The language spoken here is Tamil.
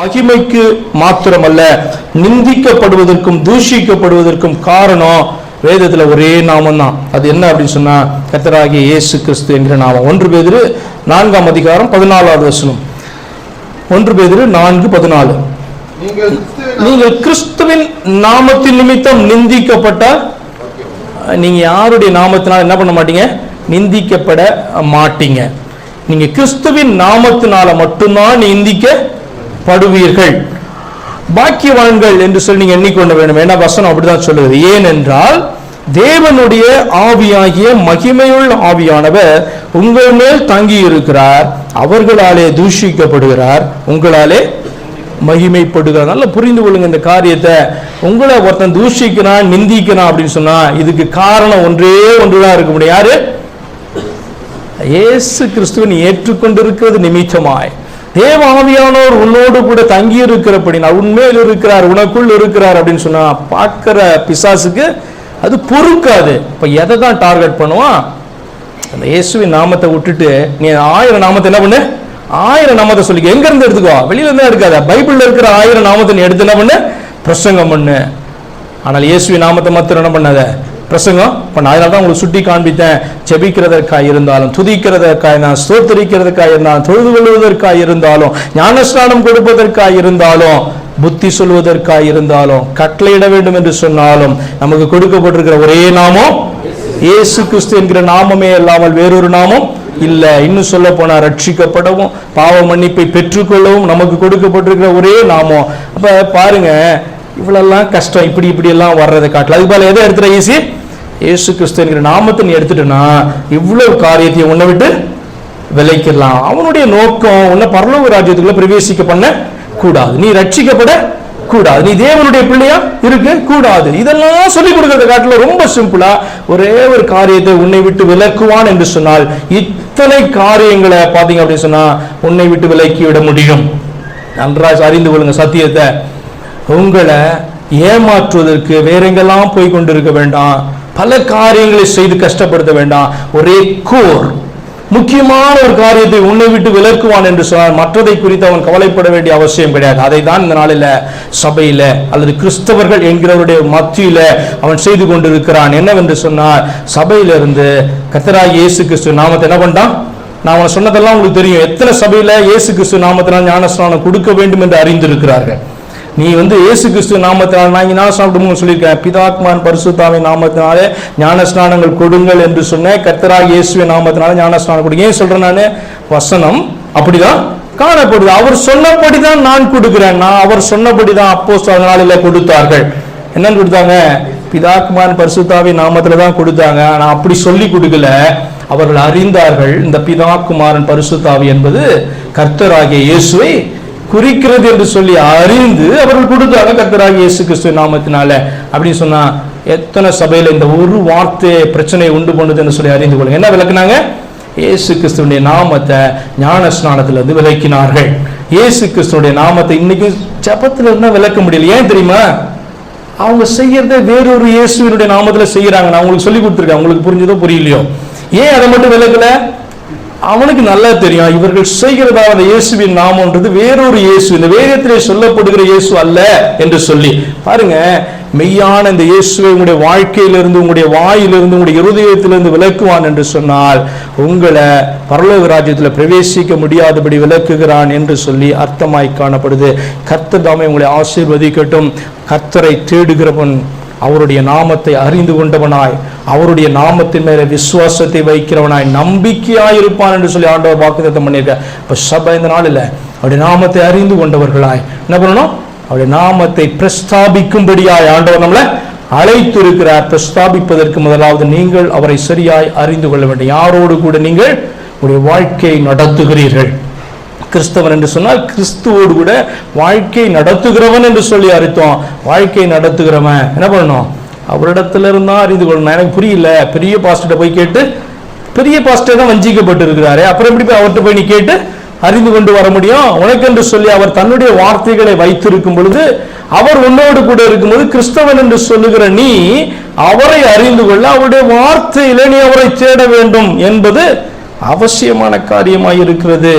மகிமைக்கு மாத்திரமல்ல நிந்திக்கப்படுவதற்கும் தூஷிக்கப்படுவதற்கும் காரணம் வேதத்துல ஒரே நாமம் தான் அது என்ன அப்படின்னு சொன்னா கர்த்தராகிய இயேசு கிறிஸ்து என்கிற நாமம். ஒன்று பேதிரு நான்காம் அதிகாரம் பதினாலாவது வசனம். ஒன்று பேதிரு நான்கு பதினாலு. நீங்கள் கிறிஸ்துவின் நாமத்தின் நிமித்தம் நிந்திக்கப்பட்டால் நீங்க யாருடைய நாமத்தினால் என்ன பண்ண மாட்டீங்க? நிந்திக்கப்பட மாட்டீங்க. நீங்க கிறிஸ்துவின் நாமத்தினால மட்டும்தான் படுவீர்கள். பாக்கியவான்கள் என்று சொல்லி நீங்க எண்ணிக்கொள்ள வேண்டும். ஏன்னா வசனம் அப்படிதான் சொல்லுது. ஏனென்றால் தேவனுடைய ஆவியாகிய மகிமையுள்ள ஆவியானவர் உங்கள் மேல் தங்கி இருக்கிறார் அவர்களாலே தூஷிக்கப்படுகிறார். உங்களாலே மகிமைப்படுகிறார். நல்லா புரிந்து கொள்ளுங்க இந்த காரியத்தை. உங்களை ஒருத்தன் தூஷிக்கிறான் நிந்திக்கிறான் அப்படின்னு சொன்னா இதுக்கு காரணம் ஒன்றே ஒன்றுதான் இருக்க முடியும். யாரு? இயேசு கிறிஸ்துவன் ஏற்றுக்கொண்டிருக்கிறது நிமித்தமாய். தேவாவியானோர் உன்னோடு கூட தங்கி இருக்கிறபடினா உண்மையில் இருக்கிறார் உனக்குள் இருக்கிறார் அப்படின்னு சொன்னா பார்க்கிற பிசாசுக்கு அது பொறுக்காது. இப்ப எதை தான் டார்கெட் பண்ணுவான்? அந்த இயேசுவின் நாமத்தை விட்டுட்டு நீ ஆயிரம் நாமத்தை என்ன பண்ணு? ஆயிரம் நாமத்தை சொல்லிக்க எங்க இருந்து எடுத்துக்கோ? வெளியில இருந்தா இருக்காத பைபிள்ல இருக்கிற ஆயிரம் நாமத்தை நீ எடுத்து என்ன பண்ணு? பிரசங்கம் பண்ணு. ஆனால் இயேசுவின் நாமத்தை மாத்திரம் என்ன பண்ணாத? பிரசங்கம். பண்ண அதனால தான் உங்களுக்கு சுட்டி காண்பித்தேன். ஜெபிக்கிறதற்காக இருந்தாலும் துதிக்கிறதற்காக இருந்தாலும் ஸ்தோத்தரிக்கிறதுக்காக இருந்தாலும் தொழுது கொள்வதற்காக இருந்தாலும் ஞானஸ்நானம் கொடுப்பதற்காக இருந்தாலும் புத்தி சொல்வதற்காக இருந்தாலும் கட்டளையிட வேண்டும் என்று சொன்னாலும் நமக்கு கொடுக்கப்பட்டிருக்கிற ஒரே நாமம் இயேசு கிறிஸ்து என்கிற நாமமே இல்லாமல் வேறொரு நாமம் இல்ல. இன்னும் சொல்ல போனா ரட்சிக்கப்படவும் பாவ மன்னிப்பை பெற்றுக்கொள்ளவும் நமக்கு கொடுக்கப்பட்டிருக்கிற ஒரே நாமம். அப்ப பாருங்க இவ்வளெல்லாம் கஷ்டம் இப்படி இப்படி எல்லாம் வர்றதை காட்டல அதுக்கு போல எதை எடுத்துற ஈஸி? இயேசு கிறிஸ்து என்கிற நாமத்தை நீ எடுத்துட்டனா இவ்வளவு காரியத்தை உன்னை விட்டு விலைக்கிடலாம். அவனுடைய நோக்கம் உன்னை பரலோக ராஜ்யத்துக்குள்ள பிரவேசிக்க பண்ண கூடாது. நீ ரட்சிக்கப்பட கூடாது. நீ தேவனுடைய பிள்ளையா இருக்க கூடாது. இதெல்லாம் சொல்லிக் கொடுக்கறத காட்டுல ரொம்ப சிம்பிளா ஒரே ஒரு காரியத்தை உன்னை விட்டு விலக்குவான் என்று சொன்னால் இத்தனை காரியங்களை பாத்தீங்க அப்படின்னு சொன்னா உன்னை விட்டு விலக்கி விட முடியும். நன்றாக அறிந்து கொள்ளுங்க சத்தியத்தை. உங்களை ஏமாற்றுவதற்கு வேற எங்கெல்லாம் போய் கொண்டிருக்க வேண்டாம். பல காரியங்களை செய்து கஷ்டப்படுத்த வேண்டாம். ஒரே கோர். முக்கியமான ஒரு காரியத்தை உன்னை விட்டு விலக்குவான் என்று சொன்னால் மற்றதை குறித்து அவன் கவலைப்பட வேண்டிய அவசியம் கிடையாது. அதை தான் இந்த நாளில் சபையில அல்லது கிறிஸ்தவர்கள் என்கிறவருடைய மத்தியில அவன் செய்து கொண்டிருக்கிறான். என்னவென்று சொன்னால் சபையிலிருந்து கத்தராய் இயேசு கிறிஸ்து நாமத்தை என்ன பண்ணான் நான் அவனை சொன்னதெல்லாம் உங்களுக்கு தெரியும். எத்தனை சபையில இயேசு கிறிஸ்து நாமத்தினால் ஞானஸ்நானம் கொடுக்க வேண்டும் என்று அறிந்திருக்கிறார்கள். நீ வந்து இயேசு கிறிஸ்து நாமத்தினால் நான் இங்க ஞானஸ்நானம் சொல்லியிருக்கேன் பிதாத்மான் பரிசுத்தாவின் நாமத்தினாலே ஞானஸ்நானங்கள் கொடுங்கள் என்று சொன்னேன் கர்த்தராக இயேசுவின் நாமத்தினால ஞானஸ்நானம் கொடுங்க. ஏன் சொல்கிறேன் நான்? வசனம் அப்படிதான் காணப்படுது. அவர் சொன்னபடி தான் நான் கொடுக்குறேன். நான் அவர் சொன்னபடி தான் அப்போ நாளில் கொடுத்தார்கள். என்னன்னு கொடுத்தாங்க? பிதாக்குமான் பரிசுத்தாவின் நாமத்தில் தான் கொடுத்தாங்க. ஆனால் அப்படி சொல்லி கொடுக்கல. அவர்கள் அறிந்தார்கள் இந்த பிதாக்குமாரன் பரிசுத்தாவி என்பது கர்த்தராகிய இயேசுவை குறிக்கிறது என்று சொல்லி அறிந்து அவர்கள் கொடுத்தாங்க கத்தராக இயேசு கிறிஸ்து நாமத்தினால. அப்படின்னு சொன்னா எத்தனை சபையில இந்த ஒரு வார்த்தை பிரச்சனையை உண்டு பண்ணுது என்று சொல்லி அறிந்து கொள்ளுங்க. என்ன விளக்குனாங்க? இயேசு கிறிஸ்துவனுடைய நாமத்தை ஞான ஸ்நானத்திலிருந்து விளக்கினார்கள் இயேசு கிறிஸ்துவனுடைய நாமத்தை இன்னைக்கு ஜபத்துல இருந்தா விளக்க முடியல? ஏன் தெரியுமா? அவங்க செய்யறத வேறொரு இயேசுவினுடைய நாமத்துல செய்யறாங்க. நான் உங்களுக்கு சொல்லி கொடுத்துருக்கேன். உங்களுக்கு புரிஞ்சதோ புரியலையோ. ஏன் அதை மட்டும் விளக்கல? அவனுக்கு நல்லா தெரியும் இவர்கள் செய்கிறதாவது இயேசுவின் நாமன்றது வேறொரு இயேசு இந்த வேதத்திலே சொல்லப்படுகிற இயேசு அல்ல என்று சொல்லி. பாருங்க மெய்யான இந்த இயேசுவை உங்களுடைய வாழ்க்கையிலிருந்து உங்களுடைய வாயிலிருந்து உங்களுடைய இருதயத்திலிருந்து விலக்குவான் என்று சொன்னால் உங்களை பரலோக ராஜ்யத்தில் பிரவேசிக்க முடியாதபடி விலக்குகிறான் என்று சொல்லி அர்த்தமாய் காணப்படுது. கர்த்தர் தாமே உங்களை ஆசீர்வதிக்கட்டும். கர்த்தரை தேடுகிறவன் அவருடைய நாமத்தை அறிந்து கொண்டவனாய் அவருடைய நாமத்தின் மேல விசுவாசத்தை வைக்கிறவனாய் நம்பிக்கையாய் இருப்பான் என்று சொல்லி ஆண்டவர் வாக்குத்தம் பண்ணியிருக்க இப்போ சபை இந்த நாளில் அவருடைய நாமத்தை அறிந்து கொண்டவர்களாய். என்ன பண்ணணும்? அவருடைய நாமத்தை பிரஸ்தாபிக்கும்படியாய் ஆண்டவர் நம்மளை அழைத்திருக்கிறார். பிரஸ்தாபிப்பதற்கு முதலாவது நீங்கள் அவரை சரியாய் அறிந்து கொள்ள வேண்டும். யாரோடு கூட நீங்கள் உங்களுடைய வாழ்க்கையை நடத்துகிறீர்கள். கிறிஸ்தவன் என்று சொன்னால் கிறிஸ்துவோடு கூட வாழ்க்கை நடத்துகிறவன் என்று சொல்லி அர்த்தம். வாழ்க்கை நடத்துகிறவன். என்ன பண்ணணும்? அவரிடத்துல இருந்தா அறிந்து கொள்ளணும். எனக்கு புரியல. பெரிய பாஸ்டர்கிட்ட போய் கேட்டு பெரிய பாஸ்டர் தான் வஞ்சிக்கப்பட்டு இருக்கிறாரு அப்புறம் எப்படி போய் அவர்கிட்ட போய் நீ கேட்டு அறிந்து கொண்டு வர முடியும்? உனக்கென்று சொல்லி அவர் தன்னுடைய வார்த்தைகளை வைத்திருக்கும் பொழுது அவர் உன்னோடு கூட இருக்கும்போது கிறிஸ்தவன் என்று சொல்லுகிற நீ அவரை அறிந்து கொள்ள அவருடைய வார்த்தையில நீ அவரை தேட வேண்டும் என்பது அவசியமான காரியமாய் இருக்கிறது